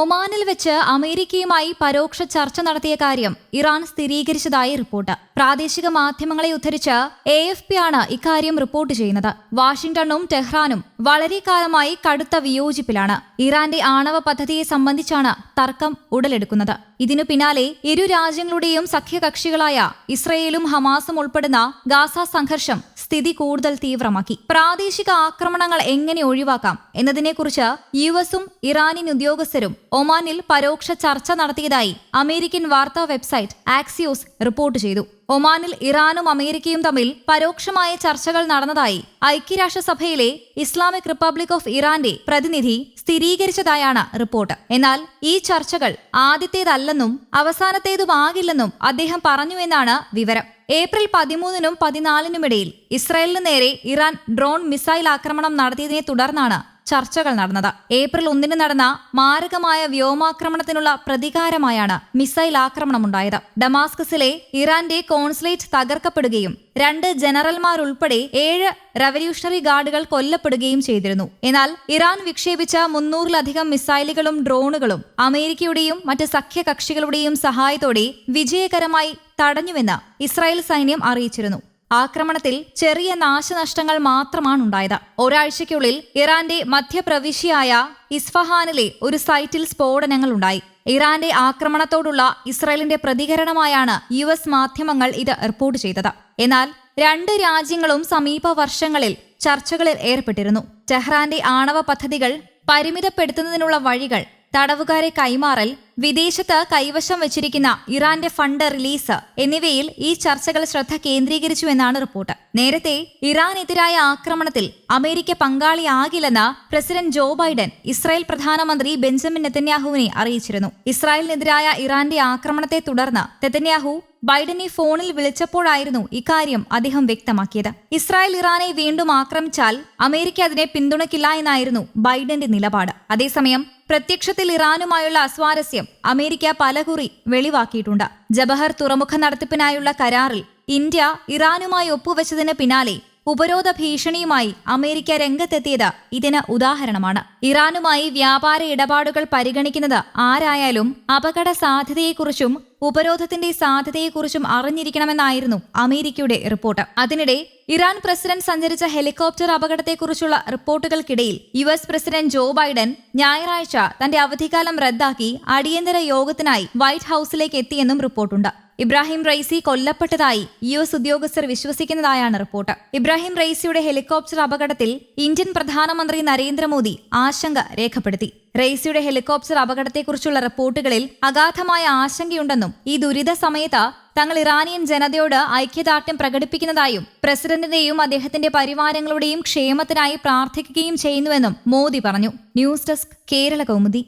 ഒമാനിൽ വെച്ച് അമേരിക്കയുമായി പരോക്ഷ ചർച്ച നടത്തിയ കാര്യം ഇറാൻ സ്ഥിരീകരിച്ചതായി റിപ്പോർട്ട്. പ്രാദേശിക മാധ്യമങ്ങളെ ഉദ്ധരിച്ച് എ എഫ് പി ആണ് ഇക്കാര്യം റിപ്പോർട്ട് ചെയ്യുന്നത്. വാഷിംഗ്ടണും ടെഹ്റാനും വളരെ കാലമായി കടുത്ത വിയോജിപ്പിലാണ്. ഇറാന്റെ ആണവ പദ്ധതിയെ സംബന്ധിച്ചാണ് തർക്കം ഉടലെടുക്കുന്നത്. ഇതിനു പിന്നാലെ ഇരു രാജ്യങ്ങളുടെയും സഖ്യകക്ഷികളായ ഇസ്രയേലും ഹമാസും ഉൾപ്പെടുന്ന ഗാസ സംഘർഷം സ്ഥിതി കൂടുതൽ തീവ്രമാക്കി. പ്രാദേശിക ആക്രമണങ്ങൾ എങ്ങനെ ഒഴിവാക്കാം എന്നതിനെക്കുറിച്ച് യു എസും ഇറാനിയൻ ഉദ്യോഗസ്ഥരും ഒമാനിൽ പരോക്ഷ ചർച്ച നടത്തിയതായി അമേരിക്കൻ വാർത്താ വെബ്സൈറ്റ് ആക്സിയോസ് റിപ്പോർട്ട് ചെയ്തു. ഒമാനിൽ ഇറാനും അമേരിക്കയും തമ്മിൽ പരോക്ഷമായ ചർച്ചകൾ നടന്നതായി ഐക്യരാഷ്ട്രസഭയിലെ ഇസ്ലാമിക് റിപ്പബ്ലിക് ഓഫ് ഇറാന്റെ പ്രതിനിധി സ്ഥിരീകരിച്ചതായാണ് റിപ്പോർട്ട്. എന്നാൽ ഈ ചർച്ചകൾ ആദ്യത്തേതല്ലെന്നും അവസാനത്തേതുമാകില്ലെന്നും അദ്ദേഹം പറഞ്ഞുവെന്നാണ് വിവരം. ഏപ്രിൽ പതിമൂന്നിനും പതിനാലിനുമിടയിൽ ഇസ്രായേലിന് നേരെ ഇറാൻ ഡ്രോൺ മിസൈൽ ആക്രമണം നടത്തിയതിനെ തുടർന്നാണ് ചർച്ചകൾ നടന്നത്. ഏപ്രിൽ ഒന്നിന് നടന്ന മാരകമായ വ്യോമാക്രമണത്തിനുള്ള പ്രതികാരമായാണ് മിസൈൽ ആക്രമണമുണ്ടായത്. ഡമാസ്കസിലെ ഇറാന്റെ കോൺസുലേറ്റ് തകർക്കപ്പെടുകയും രണ്ട് ജനറൽമാരുൾപ്പെടെ ഏഴ് റവല്യൂഷണറി ഗാർഡുകൾ കൊല്ലപ്പെടുകയും ചെയ്തിരുന്നു. എന്നാൽ ഇറാൻ വിക്ഷേപിച്ച മുന്നൂറിലധികം മിസൈലുകളും ഡ്രോണുകളും അമേരിക്കയുടെയും മറ്റ് സഖ്യകക്ഷികളുടെയും സഹായത്തോടെ വിജയകരമായി തടഞ്ഞുവെന്ന് ഇസ്രായേൽ സൈന്യം അറിയിച്ചിരുന്നു. ആക്രമണത്തിൽ ചെറിയ നാശനഷ്ടങ്ങൾ മാത്രമാണ് ഉണ്ടായത് ഒരാഴ്ചയ്ക്കുള്ളിൽ ഇറാന്റെ മധ്യപ്രവിശ്യയായ ഇസ്ഫഹാനിലെ ഒരു സൈറ്റിൽ സ്ഫോടനങ്ങൾ ഉണ്ടായി ഇറാന്റെ ആക്രമണത്തോടുള്ള ഇസ്രായേലിന്റെ പ്രതികരണമായാണ് യു എസ് മാധ്യമങ്ങൾ ഇത് റിപ്പോർട്ട് ചെയ്തത്. എന്നാൽ രണ്ട് രാജ്യങ്ങളും സമീപ വർഷങ്ങളിൽ ചർച്ചകളിൽ ഏർപ്പെട്ടിരുന്നു. ടെഹ്റാന്റെ ആണവ പദ്ധതികൾ പരിമിതപ്പെടുത്തുന്നതിനുള്ള വഴികൾ തടവുകാരെ കൈമാറൽ വിദേശത്ത് കൈവശം വച്ചിരിക്കുന്ന ഇറാന്റെ ഫണ്ട് റിലീസ് എന്നിവയിൽ ഈ ചർച്ചകൾ ശ്രദ്ധ കേന്ദ്രീകരിച്ചുവെന്നാണ് റിപ്പോർട്ട്. നേരത്തെ ഇറാനെതിരായ ആക്രമണത്തിൽ അമേരിക്ക പങ്കാളിയാകില്ലെന്ന് പ്രസിഡന്റ് ജോ ബൈഡൻ ഇസ്രായേൽ പ്രധാനമന്ത്രി ബെഞ്ചമിൻ നെതന്യാഹുവിനെ അറിയിച്ചിരുന്നു. ഇസ്രായേലിനെതിരായ ഇറാന്റെ ആക്രമണത്തെ തുടർന്ന് നെതന്യാഹു ബൈഡനെ ഫോണിൽ വിളിച്ചപ്പോഴായിരുന്നു ഇക്കാര്യം അദ്ദേഹം വ്യക്തമാക്കിയത്. ഇസ്രായേൽ ഇറാനെ വീണ്ടും ആക്രമിച്ചാൽ അമേരിക്ക അതിനെ പിന്തുണയ്ക്കില്ല എന്നായിരുന്നു ബൈഡന്റെ നിലപാട്. അതേസമയം പ്രത്യക്ഷത്തിൽ ഇറാനുമായുള്ള അസ്വാരസ്യം അമേരിക്ക പലകുറി വെളിവാക്കിയിട്ടുണ്ട്. ജബഹർ തുറമുഖ നടത്തിപ്പിനായുള്ള കരാറിൽ ഇന്ത്യ ഇറാനുമായി ഒപ്പുവെച്ചതിന് പിന്നാലെ ഉപരോധ ഭീഷണിയുമായി അമേരിക്ക രംഗത്തെത്തിയത് ഇതിന് ഉദാഹരണമാണ്. ഇറാനുമായി വ്യാപാര ഇടപാടുകൾ പരിഗണിക്കുന്നത് ആരായാലും അപകട സാധ്യതയെക്കുറിച്ചും ഉപരോധത്തിന്റെ സാധ്യതയെക്കുറിച്ചും അറിഞ്ഞിരിക്കണമെന്നായിരുന്നു അമേരിക്കയുടെ റിപ്പോർട്ട്. അതിനിടെ ഇറാൻ പ്രസിഡന്റ് സഞ്ചരിച്ച ഹെലികോപ്റ്റർ അപകടത്തെക്കുറിച്ചുള്ള റിപ്പോർട്ടുകൾക്കിടയിൽ U S president Joe Biden ഞായറാഴ്ച തന്റെ അവധിക്കാലം റദ്ദാക്കി അടിയന്തര യോഗത്തിനായി വൈറ്റ് ഹൌസിലേക്ക് എത്തിയെന്നും റിപ്പോർട്ടുണ്ട്. ഇബ്രാഹിം റൈസി കൊല്ലപ്പെട്ടതായി യു എസ് ഉദ്യോഗസ്ഥർ വിശ്വസിക്കുന്നതായാണ് റിപ്പോർട്ട്. ഇബ്രാഹിം റൈസിയുടെ ഹെലികോപ്റ്റർ അപകടത്തിൽ ഇന്ത്യൻ പ്രധാനമന്ത്രി നരേന്ദ്രമോദി ആശങ്ക രേഖപ്പെടുത്തി. റൈസിയുടെ ഹെലികോപ്റ്റർ അപകടത്തെക്കുറിച്ചുള്ള റിപ്പോർട്ടുകളിൽ അഗാധമായ ആശങ്കയുണ്ടെന്നും ഈ ദുരിത സമയത്ത് തങ്ങൾ ഇറാനിയൻ ജനതയോട് ഐക്യദാർഢ്യം പ്രകടിപ്പിക്കുന്നതായും പ്രസിഡന്റിനെയും അദ്ദേഹത്തിന്റെ പരിവാരങ്ങളുടെയും ക്ഷേമത്തിനായി പ്രാർത്ഥിക്കുകയും ചെയ്യുന്നുവെന്നും മോദി പറഞ്ഞു. News desk Kerala Kaumudi.